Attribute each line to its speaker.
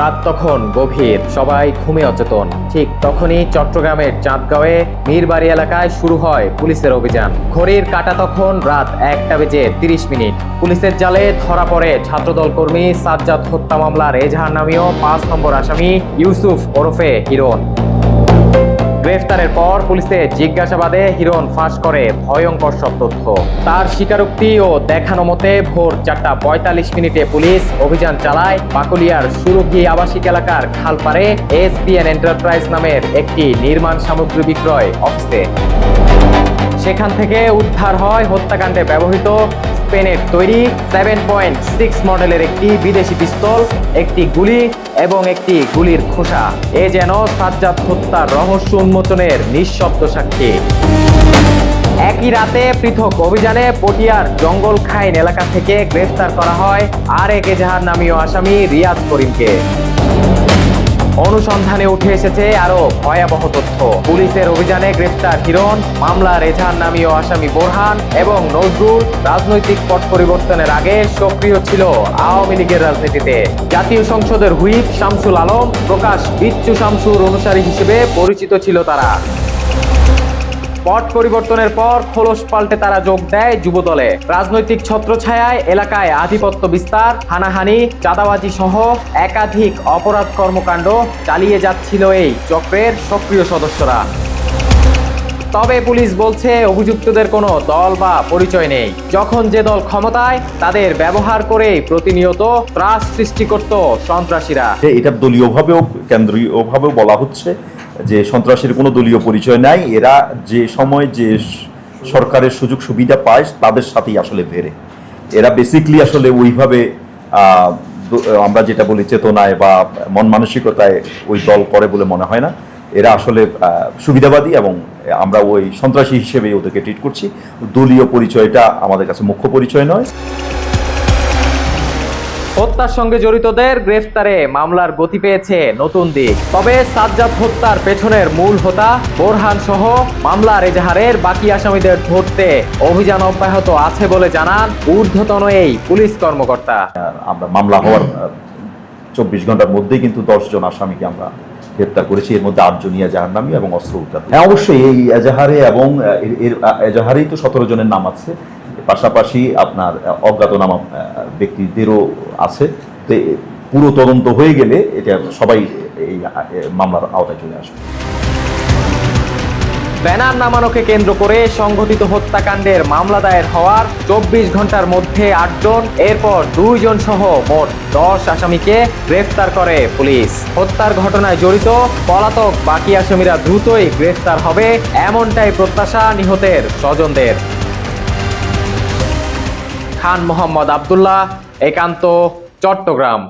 Speaker 1: রাত তখন গভীর, সবাই ঘুমে অচেতন। ঠিক তখনই চট্টগ্রামের চাঁদগাঁওয়ে মীরবাড়ি এলাকায় শুরু হয় পুলিশের অভিযান। ঘড়ির কাটা তখন রাত একটা বেজে তিরিশ মিনিট। পুলিশের জালে ধরা পড়ে ছাত্রদল কর্মী সাজ্জাদ হত্যা মামলার এজাহার নামীয় পাঁচ নম্বর আসামি ইউসুফ ওরফে হিরণ। গ্রেফতারের পর পুলিশে জিজ্ঞাসাবাদে হিরণ ফাঁস করে ভয়ঙ্কর সব তথ্য। তার স্বীকারোক্তি ও দেখানো মতে ভোর চারটা পঁয়তাল্লিশ মিনিটে পুলিশ অভিযান চালায় বাকুলিয়ার সুরভি আবাসিক এলাকার খালপাড়ে এসবিএন এন্টারপ্রাইজ নামের একটি নির্মাণ সামগ্রী বিক্রয় অফিসে। সেখান থেকে উদ্ধার হয় হত্যাকাণ্ডে ব্যবহৃত স্পেনের তৈরি সেভেন পয়েন্ট সিক্স মডেলের একটি বিদেশি পিস্তল, একটি গুলি এবং একটি গুলির খোসা। এ যেন সাজ্জাদ হত্যার রহস্য উন্মোচনের নিঃশব্দ সাক্ষী। একই রাতে পৃথক অভিযানে পটিয়ার জঙ্গল খাইন এলাকা থেকে গ্রেফতার করা হয় আর এক এজাহার নামীয় আসামি রিয়াজ করিমকে। অনুসন্ধানে উঠে এসেছে আরও ভয়াবহ তথ্য। পুলিশের অভিযানে গ্রেফতার হিরণ, মামলা এজাহার নামীয় আসামি বোরহান এবং নজরুল রাজনৈতিক পট পরিবর্তনের আগে সক্রিয় ছিল আওয়ামী লীগের রাজনীতিতে। জাতীয় সংসদের হুইপ শামসুল আলম, প্রকাশ বিচ্ছু শামসুর অনুসারী হিসেবে পরিচিত ছিল তারা। পট পরিবর্তনের পর খোলস পাল্টে তারা যোগ দেয় যুবদলে। রাজনৈতিক ছত্রছায়ায় এলাকায় আধিপত্য বিস্তার, হানাহানি, চাঁদাবাজি সহ একাধিক অপরাধ কর্মকাণ্ড চালিয়ে যাচ্ছিল এই চক্রের সক্রিয় সদস্যরা। তবে পুলিশ বলছে, অভিযুক্তদের কোনো দল বা পরিচয় নেই। যখন যে দল ক্ষমতায়, তাদের ব্যবহার করে প্রতিনিয়ত ত্রাস সৃষ্টি করত সন্ত্রাসীরা।
Speaker 2: এটা দলীয়ভাবেও, কেন্দ্রীয়ভাবেও বলা হচ্ছে। যে সন্ত্রাসীর কোনো দলীয় পরিচয় নাই, এরা যে সময় যে সরকারের সুযোগ সুবিধা পায়, তাদের সাথেই আসলে ভেড়ে। এরা বেসিকলি আসলে ওইভাবে আমরা যেটা বলি চেতনায় বা মন মানসিকতায় ওই দল করে বলে মনে হয় না। এরা আসলে সুবিধাবাদী এবং আমরা ওই সন্ত্রাসী হিসেবে ওদেরকে ট্রিট করছি। দলীয় পরিচয়টা আমাদের কাছে মুখ্য পরিচয় নয়।
Speaker 1: হত্যার সঙ্গে জড়িতদের গ্রেফতারে মামলার গতি পেয়েছে নতুন দিক। তবে সাজ্জাদ হত্যার পেছনের মূল হোতা বোরহান সহ মামলার এজাহারের বাকি আসামিদের ধরতে অভিযান অব্যাহত আছে বলে জানান ঊর্ধ্বতন এই পুলিশ কর্মকর্তা।
Speaker 2: আমরা মামলা হওয়ার চব্বিশ ঘণ্টার মধ্যেই কিন্তু দশ জন আসামিকে আমরা গ্রেপ্তার করেছি। এর মধ্যে আটজন এজাহারনামী এবং অস্ত্র উদ্ধার হ্যাঁ অবশ্যই এই এজাহারে এবং এর এজাহারেই তো সতেরো জনের নাম আছে। পাশাপাশি আপনার অজ্ঞাতনামা ব্যক্তিদেরও আছে। তো, পুরো তদন্ত হয়ে গেলে এটা সবাই এই মামলার আওতায় চলে আসবে।
Speaker 1: ব্যানার নামানোকে কেন্দ্র করে সংঘটিত হত্যাকাণ্ডের মামলা দায়ের হওয়ার চব্বিশ ঘণ্টার মধ্যে আটজন, এরপর দুইজন সহ মোট দশ আসামিকে গ্রেফতার করে পুলিশ। হত্যার ঘটনায় জড়িত পলাতক বাকি আসামিরা দ্রুতই গ্রেফতার হবে, এমনটাই প্রত্যাশা নিহতের স্বজনদের। খান মোহাম্মদ আবদুল্লাহ একান্ত চট্টগ্রাম।